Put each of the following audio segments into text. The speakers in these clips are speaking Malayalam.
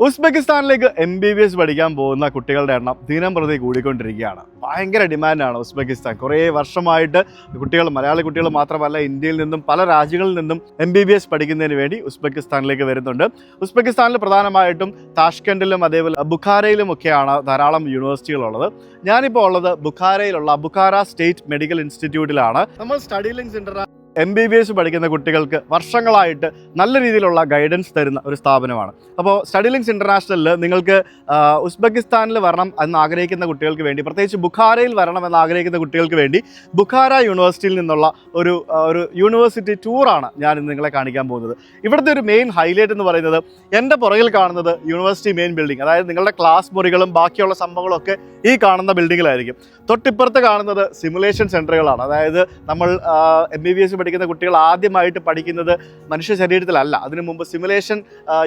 ഉസ്ബെക്കിസ്ഥാനിലേക്ക് എം ബി ബി എസ് പഠിക്കാൻ പോകുന്ന കുട്ടികളുടെ എണ്ണം ദിനം പ്രതി കൂടിക്കൊണ്ടിരിക്കുകയാണ്. ഭയങ്കര ഡിമാൻഡാണ് ഉസ്ബെക്കിസ്ഥാൻ. കുറേ വർഷമായിട്ട് കുട്ടികൾ മലയാളി കുട്ടികൾ മാത്രമല്ല ഇന്ത്യയിൽ നിന്നും പല രാജ്യങ്ങളിൽ നിന്നും എം ബി ബി എസ് പഠിക്കുന്നതിന് വേണ്ടി ഉസ്ബെക്കിസ്ഥാനിലേക്ക് വരുന്നുണ്ട്. ഉസ്ബെക്കിസ്ഥാനിൽ പ്രധാനമായിട്ടും താഷ്കണ്ടിലും അതേപോലെ ബുഖാരയിലും ഒക്കെയാണ് ധാരാളം യൂണിവേഴ്സിറ്റികളുള്ളത്. ഞാനിപ്പോൾ ഉള്ളത് ബുഖാരയിലുള്ള ബുഖാര സ്റ്റേറ്റ് മെഡിക്കൽ ഇൻസ്റ്റിറ്റ്യൂട്ടിലാണ്. നമ്മൾ study links international M B B S പഠിക്കുന്ന കുട്ടികൾക്ക് വർഷങ്ങളായിട്ട് നല്ല രീതിയിലുള്ള ഗൈഡൻസ് തരുന്ന ഒരു സ്ഥാപനമാണ്. അപ്പോൾ സ്റ്റഡി ലിങ്ക്സ് ഇന്റർനാഷണലിൽ നിങ്ങൾക്ക് ഉസ്ബെക്കിസ്ഥാനിൽ വരണം എന്ന് ആഗ്രഹിക്കുന്ന കുട്ടികൾക്ക് വേണ്ടി പ്രത്യേകിച്ച് ബുഖാരയിൽ വരണം എന്ന് ആഗ്രഹിക്കുന്ന കുട്ടികൾക്ക് വേണ്ടി ബുഖാര യൂണിവേഴ്സിറ്റിയിൽ നിന്നുള്ള ഒരു ഒരു യൂണിവേഴ്സിറ്റി ടൂറാണ് ഞാൻ ഇന്ന് നിങ്ങളെ കാണിക്കാൻ പോകുന്നത്. ഇവിടുത്തെ ഒരു മെയിൻ ഹൈലൈറ്റ് എന്ന് പറയുന്നത് എന്റെ പുറകിൽ കാണുന്നത് യൂണിവേഴ്സിറ്റി മെയിൻ ബിൽഡിംഗ് അതായത് നിങ്ങളുടെ ക്ലാസ് മുറികളും ബാക്കിയുള്ള സംഭവങ്ങളും ഒക്കെ ഈ കാണുന്ന ബിൽഡിങ്ങിലായിരിക്കും തൊട്ടിപ്പുറത്ത് കാണുന്നത് സിമുലേഷൻ സെന്ററുകളാണ് അതായത് നമ്മൾ എം ബി ബി എസ് പഠിക്കുന്ന കുട്ടികൾ ആദ്യമായിട്ട് പഠിക്കുന്നത് മനുഷ്യ ശരീരത്തിലല്ല. അതിനു മുമ്പ് സിമുലേഷൻ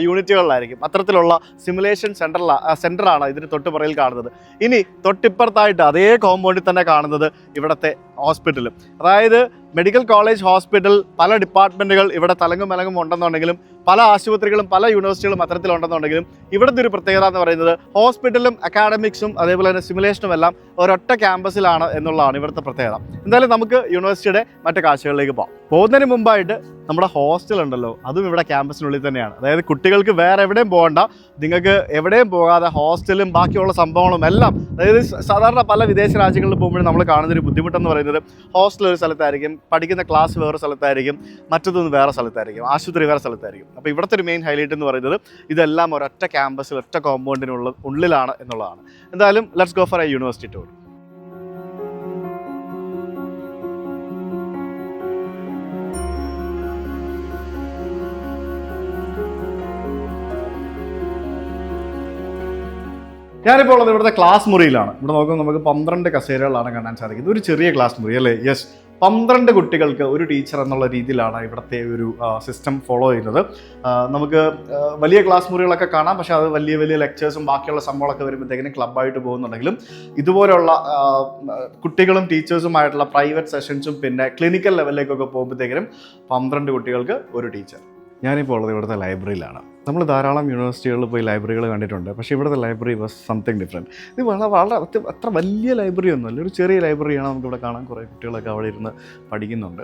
യൂണിറ്റുകളിലായിരിക്കും അത്തരത്തിലുള്ള സിമുലേഷൻ സെന്ററില സെന്ററാണ് ഇതിന് തൊട്ട് പുറകിൽ കാണുന്നത്. ഇനി തൊട്ടിപ്പുറത്തായിട്ട് അതേ കോമ്പൗണ്ടിൽ തന്നെ കാണുന്നത് ഇവിടുത്തെ ഹോസ്പിറ്റലും അതായത് മെഡിക്കൽ കോളേജ് ഹോസ്പിറ്റൽ പല ഡിപ്പാർട്ട്മെന്റുകൾ ഇവിടെ തലങ്ങും മലങ്ങും ഉണ്ടെന്നുണ്ടെങ്കിലും പല ആശുപത്രികളും പല യൂണിവേഴ്സിറ്റികളും അത്തരത്തിലുണ്ടെന്നുണ്ടെങ്കിലും ഇവിടുത്തെ ഒരു പ്രത്യേകത എന്ന് പറയുന്നത് ഹോസ്പിറ്റലും അക്കാഡമിക്സും അതേപോലെ തന്നെ സിമുലേഷനും എല്ലാം ഒരൊറ്റ ക്യാമ്പസിലാണ് എന്നുള്ളതാണ് ഇവിടുത്തെ പ്രത്യേകത. എന്തായാലും നമുക്ക് യൂണിവേഴ്സിറ്റിയുടെ മറ്റു കാഴ്ചകളിലേക്ക് പോകാം. പോകുന്നതിന് മുമ്പായിട്ട് നമ്മുടെ ഹോസ്റ്റൽ ഉണ്ടല്ലോ അതും ഇവിടെ ക്യാമ്പസിനുള്ളിൽ തന്നെയാണ്. അതായത് കുട്ടികൾക്ക് വേറെ എവിടെയും പോകണ്ട നിങ്ങൾക്ക് എവിടെയും പോകാതെ ഹോസ്റ്റലും ബാക്കിയുള്ള സംഭവങ്ങളും എല്ലാം അതായത് സാധാരണ പല വിദേശ രാജ്യങ്ങളിൽ പോകുമ്പോഴും നമ്മൾ കാണുന്ന ഒരു ബുദ്ധിമുട്ടെന്ന് പറയുന്നത് ഹോസ്റ്റൽ ഒരു സ്ഥലത്തായിരിക്കും പഠിക്കുന്ന ക്ലാസ് വേറെ സ്ഥലത്തായിരിക്കും മറ്റതൊന്ന് വേറെ സ്ഥലത്തായിരിക്കും ആശുപത്രി വേറെ സ്ഥലത്തായിരിക്കും. അപ്പോൾ ഇവിടുത്തെ ഒരു മെയിൻ ഹൈലൈറ്റ് എന്ന് പറയുന്നത് ഇതെല്ലാം ഒരൊറ്റ ക്യാമ്പസിൽ ഒറ്റ കോമ്പൗണ്ടിനുള്ള ഉള്ളിലാണ് എന്നുള്ളതാണ്. എന്തായാലും let's go for a university tour ഞാനിപ്പോൾ ഉള്ളത് ഇവിടുത്തെ ക്ലാസ് മുറിയിലാണ്. ഇവിടെ നോക്കുമ്പോൾ നമുക്ക് പന്ത്രണ്ട് കസേരകളാണ് കാണാൻ സാധിക്കുന്നത്. ഒരു ചെറിയ ക്ലാസ് മുറി അല്ലേ? യെസ് പന്ത്രണ്ട് കുട്ടികൾക്ക് ഒരു ടീച്ചർ എന്നുള്ള രീതിയിലാണ് ഇവിടുത്തെ ഒരു സിസ്റ്റം ഫോളോ ചെയ്യുന്നത്. നമുക്ക് വലിയ ക്ലാസ് മുറികളൊക്കെ കാണാം. പക്ഷേ അത് വലിയ വലിയ ലെക്ചേഴ്സും ബാക്കിയുള്ള സംഭവങ്ങളൊക്കെ വരുമ്പോഴത്തേക്കിനും ക്ലബ്ബായിട്ട് പോകുന്നുണ്ടെങ്കിലും ഇതുപോലുള്ള കുട്ടികളും ടീച്ചേഴ്സുമായിട്ടുള്ള പ്രൈവറ്റ് സെഷൻസും പിന്നെ ക്ലിനിക്കൽ ലെവലിലേക്കൊക്കെ പോകുമ്പോഴത്തേക്കിനും പന്ത്രണ്ട് കുട്ടികൾക്ക് ഒരു ടീച്ചർ ഞാനിപ്പോൾ ഉള്ളത് ഇവിടുത്തെ ലൈബ്രറിയിലാണ് നമ്മൾ ധാരാളം യൂണിവേഴ്സിറ്റികളിൽ പോയി ലൈബ്രറികൾ കണ്ടിട്ടുണ്ട്. പക്ഷേ ഇവിടുത്തെ ലൈബ്രറി വാസ് സംതിങ് ഡിഫറെന്റ് ഇത് വളരെ വളരെ അത്ര വലിയ ലൈബ്രറി ഒന്നുമല്ല ഒരു ചെറിയ ലൈബ്രറിയാണ് നമുക്കിവിടെ കാണാൻ കുറേ കുട്ടികളൊക്കെ അവിടെ ഇരുന്ന് പഠിക്കുന്നുണ്ട്.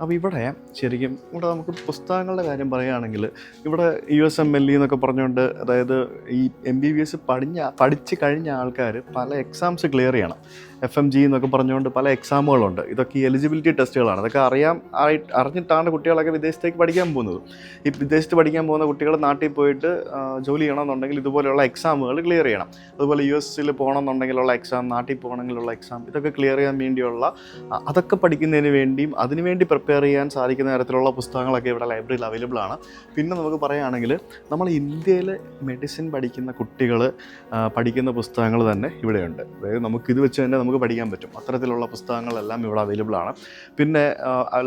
അപ്പോൾ ഇവിടെ ശരിക്കും ഇവിടെ നമുക്ക് പുസ്തകങ്ങളുടെ കാര്യം പറയുകയാണെങ്കിൽ ഇവിടെ U S M L E എന്നൊക്കെ പറഞ്ഞുകൊണ്ട് അതായത് ഈ എം ബി ബി എസ് പഠിഞ്ഞ പഠിച്ച് കഴിഞ്ഞ ആൾക്കാർ പല എക്സാംസ് ക്ലിയർ ചെയ്യണം. എഫ് എം ജി എന്നൊക്കെ പറഞ്ഞുകൊണ്ട് പല എക്സാമുകളുണ്ട് ഇതൊക്കെ ഈ എലിജിബിലിറ്റി ടെസ്റ്റുകളാണ് അതൊക്കെ അറിയാം അറിഞ്ഞിട്ടാണ് കുട്ടികളൊക്കെ വിദേശത്തേക്ക് പഠിക്കാൻ പോകുന്നത്. ഈ വിദേശത്ത് പഠിക്കാൻ പോകുന്ന കുട്ടികൾ നാട്ടിൽ പോയിട്ട് ജോലി ചെയ്യണമെന്നുണ്ടെങ്കിൽ ഇതുപോലെയുള്ള എക്സാമുകൾ ക്ലിയർ ചെയ്യണം. അതുപോലെ യു എസിൽ പോകണമെന്നുണ്ടെങ്കിലുള്ള എക്സാം നാട്ടിൽ പോകണമെങ്കിലുള്ള എക്സാം ഇതൊക്കെ ക്ലിയർ ചെയ്യാൻ വേണ്ടിയുള്ള അതൊക്കെ പഠിക്കുന്നതിന് വേണ്ടിയും അതിനുവേണ്ടി പ്രിപ്പയർ ചെയ്യാൻ സാധിക്കുന്ന തരത്തിലുള്ള പുസ്തകങ്ങളൊക്കെ ഇവിടെ ലൈബ്രറിയിൽ അവൈലബിൾ ആണ്. പിന്നെ നമുക്ക് പറയുകയാണെങ്കിൽ നമ്മൾ ഇന്ത്യയിൽ മെഡിസിൻ പഠിക്കുന്ന കുട്ടികൾ പഠിക്കുന്ന പുസ്തകങ്ങൾ തന്നെ ഇവിടെയുണ്ട്. അതായത് നമുക്ക് ഇത് വെച്ച് തന്നെ നമുക്ക് പഠിക്കാൻ പറ്റും. അത്തരത്തിലുള്ള പുസ്തകങ്ങളെല്ലാം ഇവിടെ അവൈലബിൾ ആണ്. പിന്നെ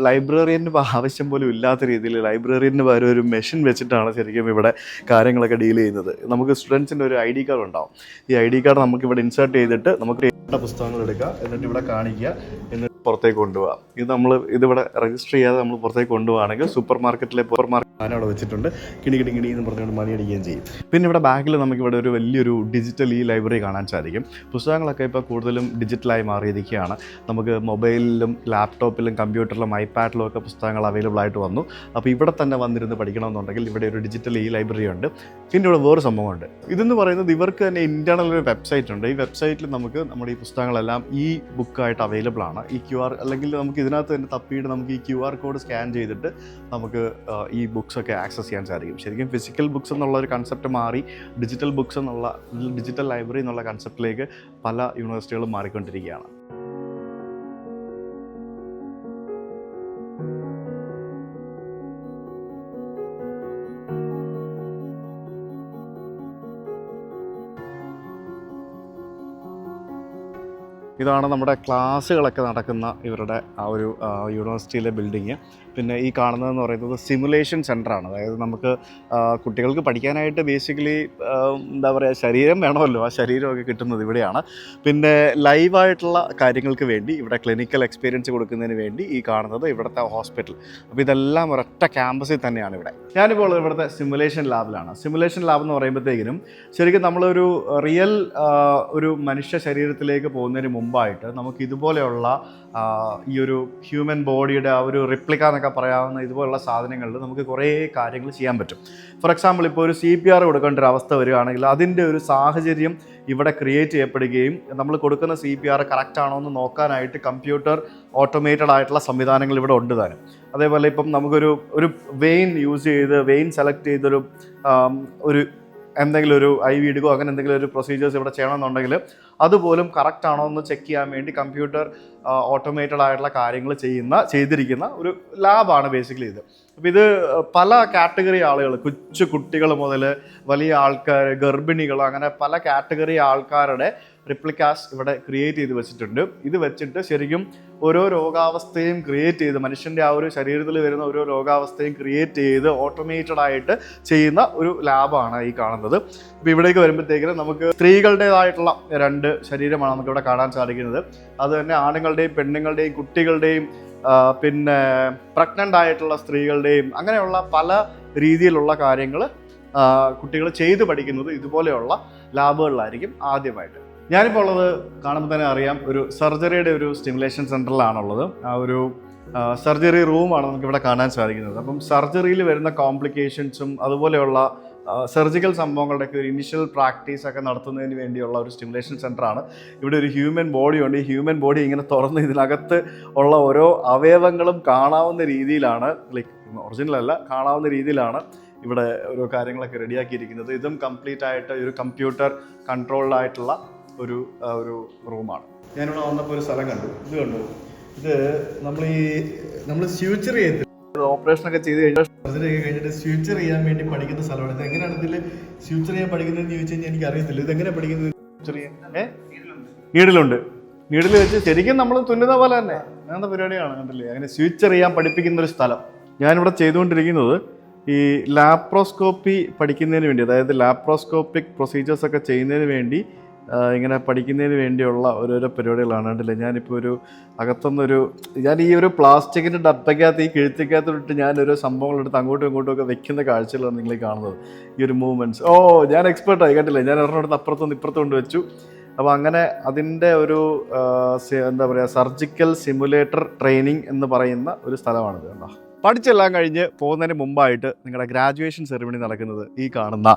ലൈബ്രറിയന്റെ ആവശ്യം പോലും ഇല്ലാത്ത രീതിയിൽ ലൈബ്രറിയന് പകരം ഒരു മെഷീൻ വെച്ചിട്ടാണ് ശരിക്കും ഇവിടെ കാര്യങ്ങളൊക്കെ ഡീൽ ചെയ്യുന്നത്. നമുക്ക് സ്റ്റുഡൻസിന്റെ ഒരു ഐ ഡി കാർഡ് ഉണ്ടാവും. ഈ ഐ ഡി കാർഡ് നമുക്ക് ഇവിടെ ഇൻസേർട്ട് ചെയ്തിട്ട് നമുക്ക് പുസ്തകങ്ങൾ എടുക്കുക എന്നിട്ട് ഇവിടെ കാണിക്കുക. എന്നിട്ട് പുറത്തേക്ക് കൊണ്ടുപോകാം. ഇത് നമ്മൾ ഇതിവിടെ രജിസ്റ്റർ ചെയ്യാതെ നമ്മൾ പുറത്തേക്ക് കൊണ്ടുപോകുകയാണെങ്കിൽ സൂപ്പർ മാർക്കറ്റിലെ സൂപ്പർ മാർക്കറ്റ് അവിടെ വെച്ചിട്ടുണ്ട്. കിണി കിണി കിണി എന്ന് പറഞ്ഞുകൊണ്ട് മണി അടിക്കുകയും ചെയ്യും. പിന്നെ ഇവിടെ ബാക്കിൽ നമുക്ക് ഇവിടെ ഒരു വലിയൊരു ഡിജിറ്റൽ ഈ ലൈബ്രറി കാണാൻ സാധിക്കും. പുസ്തകങ്ങളൊക്കെ ഇപ്പോൾ കൂടുതലും ഡിജിറ്റലായി മാറിയിരിക്കുകയാണ്. നമുക്ക് മൊബൈലിലും ലാപ്ടോപ്പിലും കമ്പ്യൂട്ടറിലും ഐപാഡിലും ഒക്കെ പുസ്തകങ്ങൾ അവൈലബിൾ ആയിട്ട് വന്നു. അപ്പോൾ ഇവിടെ തന്നെ വന്നിരുന്ന് പഠിക്കണമെന്നുണ്ടെങ്കിൽ ഇവിടെ ഒരു ഡിജിറ്റൽ ഈ ലൈബ്രറി ഉണ്ട് പിന്നെ ഇവിടെ വേറെ സംഭവമുണ്ട്. ഇതെന്ന് പറയുന്നത് ഇവർക്ക് തന്നെ ഇന്റേർണൽ ഒരു വെബ്സൈറ്റ് ഉണ്ട്. ഈ വെബ്സൈറ്റിൽ നമുക്ക് നമ്മുടെ ഈ പുസ്തകങ്ങളെല്ലാം ഈ ബുക്കായിട്ട് അവൈലബിൾ ആണ്. ഈ ക്യു ആർ അല്ലെങ്കിൽ നമുക്ക് ഇതിനകത്ത് തന്നെ തപ്പിയിട്ട് നമുക്ക് ഈ ക്യു ആർ കോഡ് സ്കാൻ ചെയ്തിട്ട് നമുക്ക് ഈ ബുക്സ് ഒക്കെ ആക്സസ് ചെയ്യാൻ സാധിക്കും. ശരിക്കും ഫിസിക്കൽ ബുക്സ് എന്നുള്ള ഒരു കൺസെപ്റ്റ് മാറി ഡിജിറ്റൽ ബുക്സ് എന്നുള്ള ഡിജിറ്റൽ ലൈബ്രറി എന്നുള്ള കൺസെപ്റ്റിലേക്ക് പല യൂണിവേഴ്സിറ്റികളും മാറിക്കൊണ്ടിരിക്കുകയാണ്. ഇതാണ് നമ്മുടെ ക്ലാസ്സുകളൊക്കെ നടക്കുന്ന ഇവരുടെ ആ ഒരു യൂണിവേഴ്സിറ്റിയിലെ ബിൽഡിങ് പിന്നെ ഈ കാണുന്നതെന്ന് പറയുന്നത് സിമുലേഷൻ സെന്ററാണ് അതായത് നമുക്ക് കുട്ടികൾക്ക് പഠിക്കാനായിട്ട് ബേസിക്കലി എന്താ പറയുക ശരീരം വേണമല്ലോ. ആ ശരീരമൊക്കെ കിട്ടുന്നത് ഇവിടെയാണ്. പിന്നെ ലൈവായിട്ടുള്ള കാര്യങ്ങൾക്ക് വേണ്ടി ഇവിടെ ക്ലിനിക്കൽ എക്സ്പീരിയൻസ് കൊടുക്കുന്നതിന് വേണ്ടി ഈ കാണുന്നത് ഇവിടുത്തെ ഹോസ്പിറ്റൽ അപ്പോൾ ഇതെല്ലാം ഒരൊറ്റ ക്യാമ്പസിൽ തന്നെയാണ് ഇവിടെ. ഞാനിപ്പോൾ ഇവിടുത്തെ സിമുലേഷൻ ലാബിലാണ് സിമുലേഷൻ ലാബ് എന്ന് പറയുമ്പോഴത്തേക്കിനും ശരിക്കും നമ്മളൊരു റിയൽ ഒരു മനുഷ്യ ശരീരത്തിലേക്ക് പോകുന്നതിന് മുമ്പായിട്ട് നമുക്ക് ഇതുപോലെയുള്ള ഈ ഒരു ഹ്യൂമൻ ബോഡിയുടെ ആ ഒരു റിപ്ലിക്ക എന്നൊക്കെ പറയാവുന്ന ഇതുപോലുള്ള സാധനങ്ങളിൽ നമുക്ക് കുറേ കാര്യങ്ങൾ ചെയ്യാൻ പറ്റും. ഫോർ എക്സാമ്പിൾ ഇപ്പോൾ ഒരു സി പി ആർ കൊടുക്കേണ്ട ഒരു അവസ്ഥ വരികയാണെങ്കിൽ അതിന്റെ ഒരു സാഹചര്യം ഇവിടെ ക്രിയേറ്റ് ചെയ്യപ്പെടുകയും നമ്മൾ കൊടുക്കുന്ന സി പി ആർ കറക്റ്റ് ആണോ എന്ന് നോക്കാനായിട്ട് കമ്പ്യൂട്ടർ ഓട്ടോമേറ്റഡ് ആയിട്ടുള്ള സംവിധാനങ്ങൾ ഇവിടെ ഉണ്ട് താനും. അതേപോലെ ഇപ്പം നമുക്കൊരു ഒരു വെയിൻ യൂസ് ചെയ്ത് വെയിൻ സെലക്ട് ചെയ്തൊരു ഒരു എന്തെങ്കിലും ഒരു ഐ വി ഇടുകയോ അങ്ങനെ എന്തെങ്കിലും ഒരു പ്രൊസീജിയേഴ്സ് ഇവിടെ ചെയ്യണമെന്നുണ്ടെങ്കിൽ അതുപോലും കറക്റ്റ് ആണോ എന്ന് ചെക്ക് ചെയ്യാൻ വേണ്ടി കമ്പ്യൂട്ടർ ഓട്ടോമേറ്റഡ് ആയിട്ടുള്ള കാര്യങ്ങൾ ചെയ്യുന്ന ചെയ്തിരിക്കുന്ന ഒരു ലാബാണ് ബേസിക്കലി ഇത്. അപ്പോൾ ഇത് പല കാറ്റഗറി ആളുകൾ കൊച്ചു കുട്ടികൾ മുതൽ വലിയ ആൾക്കാർ ഗർഭിണികൾ അങ്ങനെ പല കാറ്റഗറി ആൾക്കാരുടെ റിപ്ലിക്കാസ് ഇവിടെ ക്രിയേറ്റ് ചെയ്ത് വെച്ചിട്ടുണ്ട്. ഇത് വെച്ചിട്ട് ശരിക്കും ഓരോ രോഗാവസ്ഥയും ക്രിയേറ്റ് ചെയ്ത് മനുഷ്യന്റെ ആ ഒരു ശരീരത്തിൽ വരുന്ന ഓരോ രോഗാവസ്ഥയും ക്രിയേറ്റ് ചെയ്ത് ഓട്ടോമേറ്റഡ് ആയിട്ട് ചെയ്യുന്ന ഒരു ലാബാണ് ഈ കാണുന്നത്. അപ്പോൾ ഇവിടേക്ക് വരുമ്പോഴത്തേക്കിനും നമുക്ക് സ്ത്രീകളുടേതായിട്ടുള്ള രണ്ട് ശരീരമാണ് നമുക്കിവിടെ കാണാൻ സാധിക്കുന്നത്. അത് തന്നെ ആണുങ്ങളുടെയും പെണ്ണുങ്ങളുടെയും കുട്ടികളുടെയും പിന്നെ പ്രഗ്നന്റ് ആയിട്ടുള്ള സ്ത്രീകളുടെയും അങ്ങനെയുള്ള പല രീതിയിലുള്ള കാര്യങ്ങൾ കുട്ടികൾ ചെയ്തു പഠിക്കുന്നത് ഇതുപോലെയുള്ള ലാബുകളിലായിരിക്കും ആദ്യമായിട്ട്. ഞാനിപ്പോൾ ഉള്ളത് കാണുമ്പോൾ തന്നെ അറിയാം ഒരു സർജറിയുടെ ഒരു സ്റ്റിമുലേഷൻ സെന്ററിലാണുള്ളത് ആ ഒരു സർജറി റൂമാണ് നമുക്ക് ഇവിടെ കാണാൻ സാധിക്കുന്നത്. അപ്പം സർജറിയിൽ വരുന്ന കോംപ്ലിക്കേഷൻസും അതുപോലെയുള്ള സർജിക്കൽ സംഭവങ്ങളുടെയൊക്കെ ഒരു ഇനിഷ്യൽ പ്രാക്ടീസ് ഒക്കെ നടത്തുന്നതിന് വേണ്ടിയുള്ള ഒരു സ്റ്റിമുലേഷൻ സെന്ററാണ് ഇവിടെ ഒരു ഹ്യൂമൻ ബോഡി ഉണ്ട് ഈ ഹ്യൂമൻ ബോഡി ഇങ്ങനെ തുറന്ന് ഇതിനകത്ത് ഉള്ള ഓരോ അവയവങ്ങളും കാണാവുന്ന രീതിയിലാണ് ലൈക്ക് ഒറിജിനൽ അല്ല കാണാവുന്ന രീതിയിലാണ് ഇവിടെ ഓരോ കാര്യങ്ങളൊക്കെ റെഡിയാക്കിയിരിക്കുന്നത്. ഇതും കംപ്ലീറ്റ് ആയിട്ട് ഒരു കമ്പ്യൂട്ടർ കൺട്രോൾഡ് ആയിട്ടുള്ള ഒരു ഒരു റൂമാണ്. ഞാനിവിടെ വന്നപ്പോൾ ഒരു സ്ഥലം കണ്ടു. ഇത് കണ്ടു. ഇത് നമ്മൾ ഈ നമ്മൾ ഫ്യൂച്ചർ ചെയ്യത്തില്ല. ഓപ്പറേഷൻ ഒക്കെ ചെയ്ത് കഴിഞ്ഞാൽ കഴിഞ്ഞിട്ട് ഫ്യൂച്ചർ ചെയ്യാൻ വേണ്ടി പഠിക്കുന്ന സ്ഥലമാണ്. ഇത് എങ്ങനെയാണ് ഇതിൽ ഫ്യൂച്ചർ ചെയ്യാൻ പഠിക്കുന്നതെന്ന് ചോദിച്ചു കഴിഞ്ഞാൽ എനിക്ക് അറിയത്തില്ല. ഇത് എങ്ങനെ പഠിക്കുന്നത്? ഫ്യൂച്ചർ ചെയ്യാൻ. നീഡിലുണ്ട്. നീഡിൽ വെച്ച് ശരിക്കും നമ്മൾ തുന്നുന്ന പോലെ തന്നെ. അങ്ങനത്തെ പരിപാടിയാണ് കണ്ടില്ലേ? അങ്ങനെ ഫ്യൂച്ചർ ചെയ്യാൻ പഠിപ്പിക്കുന്ന ഒരു സ്ഥലം. ഞാനിവിടെ ചെയ്തുകൊണ്ടിരിക്കുന്നത് ഈ ലാപ്രോസ്കോപ്പി പഠിക്കുന്നതിന് വേണ്ടി അതായത് ലാപ്രോസ്കോപ്പിക് പ്രൊസീജിയേഴ്സ് ഒക്കെ ചെയ്യുന്നതിന് വേണ്ടി ഇങ്ങനെ പഠിക്കുന്നതിന് വേണ്ടിയുള്ള ഓരോരോ പരിപാടികളാണ്. കണ്ടില്ലേ? ഞാനിപ്പോൾ ഒരു അകത്തുനിന്നൊരു ഞാൻ ഈ ഒരു പ്ലാസ്റ്റിക്കിന്റെ ഡപ്പയ്ക്കകത്ത് ഈ കിഴുത്തിക്കകത്തോട്ട് ഞാൻ ഓരോ സംഭവങ്ങളെടുത്ത് അങ്ങോട്ടും ഇങ്ങോട്ടും ഒക്കെ വെക്കുന്ന കാഴ്ചകളാണ് നിങ്ങൾ കാണുന്നത്. ഈ ഒരു മൂവ്മെന്റ്സ് ഓ ഞാൻ എക്സ്പേർട്ടായി കണ്ടില്ലേ? ഞാൻ ഒരെണ്ണം അപ്പുറത്തുനിന്ന് ഇപ്പുറത്തും കൊണ്ട് വെച്ചു. അപ്പോൾ അങ്ങനെ അതിന്റെ ഒരു എന്താ പറയുക സർജിക്കൽ സിമുലേറ്റർ ട്രെയിനിങ് എന്ന് പറയുന്ന ഒരു സ്ഥലമാണിത് കണ്ടോ? പഠിച്ചെല്ലാം കഴിഞ്ഞ് പോകുന്നതിന് മുമ്പായിട്ട് നിങ്ങളുടെ ഗ്രാജുവേഷൻ സെറിമണി നടക്കുന്നത് ഈ കാണുന്ന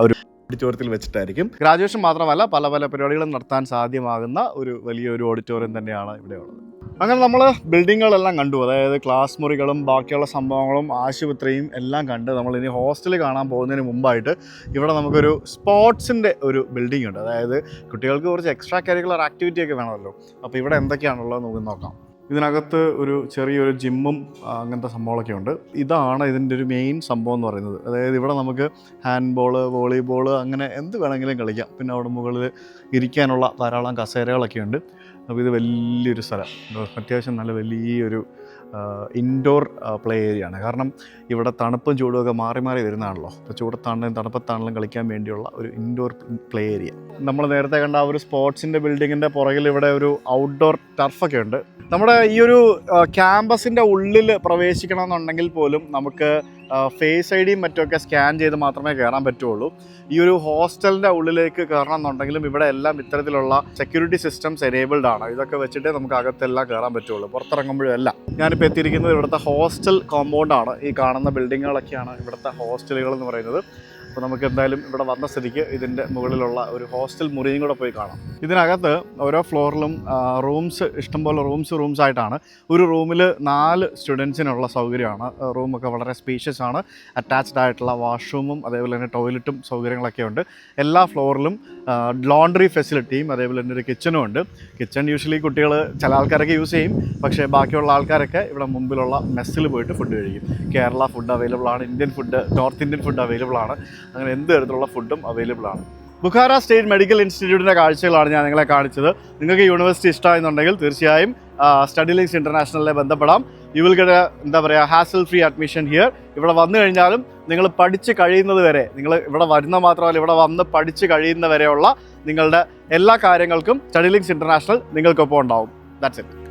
ഒരു ഓഡിറ്റോറിയത്തിൽ വെച്ചിട്ടായിരിക്കും. ഗ്രാജുവേഷൻ മാത്രമല്ല പല പല പരിപാടികളും നടത്താൻ സാധ്യമാകുന്ന ഒരു വലിയൊരു ഓഡിറ്റോറിയം തന്നെയാണ് ഇവിടെയുള്ളത് അങ്ങനെ നമ്മൾ ബിൽഡിങ്ങുകളെല്ലാം കണ്ടു. അതായത് ക്ലാസ് മുറികളും ബാക്കിയുള്ള സംഭവങ്ങളും ആശുപത്രിയും എല്ലാം കണ്ട് നമ്മൾ ഇനി ഹോസ്റ്റൽ കാണാൻ പോകുന്നതിന് മുമ്പായിട്ട് ഇവിടെ നമുക്കൊരു സ്പോർട്സിന്റെ ഒരു ബിൽഡിംഗ് ഉണ്ട്. അതായത് കുട്ടികൾക്ക് കുറച്ച് എക്സ്ട്രാ കരിക്കുലർ ആക്ടിവിറ്റി ഒക്കെ വേണമല്ലോ. അപ്പോൾ ഇവിടെ എന്തൊക്കെയാണുള്ളത് നമുക്ക് നോക്കാം. ഇതിനകത്ത് ഒരു ചെറിയൊരു ജിമ്മും അങ്ങനത്തെ സംഭവങ്ങളൊക്കെ ഉണ്ട്. ഇതാണ് ഇതിന്റെ ഒരു മെയിൻ സംഭവം എന്ന് പറയുന്നത്. അതായത് ഇവിടെ നമുക്ക് ഹാൻഡ് ബോൾ വോളിബോൾ അങ്ങനെ എന്ത് വേണമെങ്കിലും കളിക്കാം. പിന്നെ അവിടെ മുകളിൽ ഇരിക്കാനുള്ള ധാരാളം കസേരകളൊക്കെ ഉണ്ട്. അപ്പോൾ ഇത് വലിയൊരു സ്ഥലം. അത്യാവശ്യം നല്ല വലിയൊരു ഇൻഡോർ പ്ലേ ഏരിയയാണ് കാരണം ഇവിടെ തണുപ്പും ചൂടും ഒക്കെ മാറി മാറി വരുന്നതാണല്ലോ. അപ്പോൾ ചൂടത്താണെങ്കിലും തണുപ്പത്താണെങ്കിലും കളിക്കാൻ വേണ്ടിയുള്ള ഒരു ഇൻഡോർ പ്ലേ ഏരിയ നമ്മൾ നേരത്തെ കണ്ട ആ ഒരു സ്പോർട്സിന്റെ ബിൽഡിങ്ങിന്റെ പുറകിൽ ഇവിടെ ഒരു ഔട്ട്ഡോർ ടർഫൊക്കെ ഉണ്ട്. നമ്മുടെ ഈ ഒരു ക്യാമ്പസിന്റെ ഉള്ളിൽ പ്രവേശിക്കണമെന്നുണ്ടെങ്കിൽ പോലും നമുക്ക് ഫേസ് ഐ ഡിയും മറ്റുമൊക്കെ സ്കാൻ ചെയ്ത് മാത്രമേ കയറാൻ പറ്റുള്ളൂ. ഈ ഒരു ഹോസ്റ്റലിന്റെ ഉള്ളിലേക്ക് കയറണം എന്നുണ്ടെങ്കിലും ഇവിടെ എല്ലാം ഇത്തരത്തിലുള്ള സെക്യൂരിറ്റി സിസ്റ്റംസ് എനേബിൾഡ് ആണ്. ഇതൊക്കെ വെച്ചിട്ടേ നമുക്ക് അകത്തെല്ലാം കയറാൻ പറ്റുള്ളൂ. പുറത്തിറങ്ങുമ്പോഴും അല്ല ഞാനിപ്പോൾ എത്തിയിരിക്കുന്നത് ഇവിടുത്തെ ഹോസ്റ്റൽ കോമ്പൗണ്ടാണ് ഈ കാണുന്ന ബിൽഡിങ്ങുകളൊക്കെയാണ് ഇവിടുത്തെ ഹോസ്റ്റലുകൾ എന്ന് പറയുന്നത്. അപ്പോൾ നമുക്ക് എന്തായാലും ഇവിടെ വന്ന സ്ഥിതിക്ക് ഇതിന്റെ മുകളിലുള്ള ഒരു ഹോസ്റ്റൽ മുറിയും കൂടെ പോയി കാണാം. ഇതിനകത്ത് ഓരോ ഫ്ലോറിലും റൂംസ് ഇഷ്ടംപോലെ റൂംസ് റൂംസ് ആയിട്ടാണ് ഒരു റൂമിൽ നാല് സ്റ്റുഡൻസിനുള്ള സൗകര്യമാണ്. റൂമൊക്കെ വളരെ സ്പേഷ്യസ് ആണ്. അറ്റാച്ച്ഡ് ആയിട്ടുള്ള വാഷ്റൂമും അതേപോലെ തന്നെ ടോയ്ലറ്റും സൗകര്യങ്ങളൊക്കെ ഉണ്ട്. എല്ലാ ഫ്ലോറിലും ലോണ്ടറി ഫെസിലിറ്റിയും അതേപോലെ തന്നെ ഒരു കിച്ചണും ഉണ്ട്. കിച്ചൺ യൂഷ്വലി കുട്ടികൾ ചില ആൾക്കാരൊക്കെ യൂസ് ചെയ്യും. പക്ഷേ ബാക്കിയുള്ള ആൾക്കാരൊക്കെ ഇവിടെ മുമ്പിലുള്ള മെസ്സിൽ പോയിട്ട് ഫുഡ് കഴിക്കും. കേരള ഫുഡ് അവൈലബിൾ ആണ് Indian food north Indian food available ആണ്. അങ്ങനെ എന്ത് തരത്തിലുള്ള ഫുഡും അവൈലബിൾ ആണ്. ബുഖാര സ്റ്റേറ്റ് മെഡിക്കൽ ഇൻസ്റ്റിറ്റ്യൂട്ടിന്റെ കാഴ്ചകളാണ് ഞാൻ നിങ്ങളെ കാണിച്ചത്. നിങ്ങൾക്ക് യൂണിവേഴ്സിറ്റി ഇഷ്ടമായെന്നുണ്ടെങ്കിൽ തീർച്ചയായും സ്റ്റഡി ലിങ്സ് ഇന്റർനാഷണലിലെ ബന്ധപ്പെടാം. യു വിൽ ഗെറ്റ് എന്താ പറയുക ഹാസൽ ഫ്രീ അഡ്മിഷൻ ഹിയർ ഇവിടെ വന്നു കഴിഞ്ഞാലും നിങ്ങൾ പഠിച്ച് കഴിയുന്നത് വരെ നിങ്ങൾ ഇവിടെ വരുന്ന മാത്രമല്ല ഇവിടെ വന്ന് പഠിച്ച് കഴിയുന്ന വരെയുള്ള നിങ്ങളുടെ എല്ലാ കാര്യങ്ങൾക്കും സ്റ്റഡി ലിങ്സ് ഇന്റർനാഷണൽ നിങ്ങൾക്കൊപ്പം ഉണ്ടാവും. That's it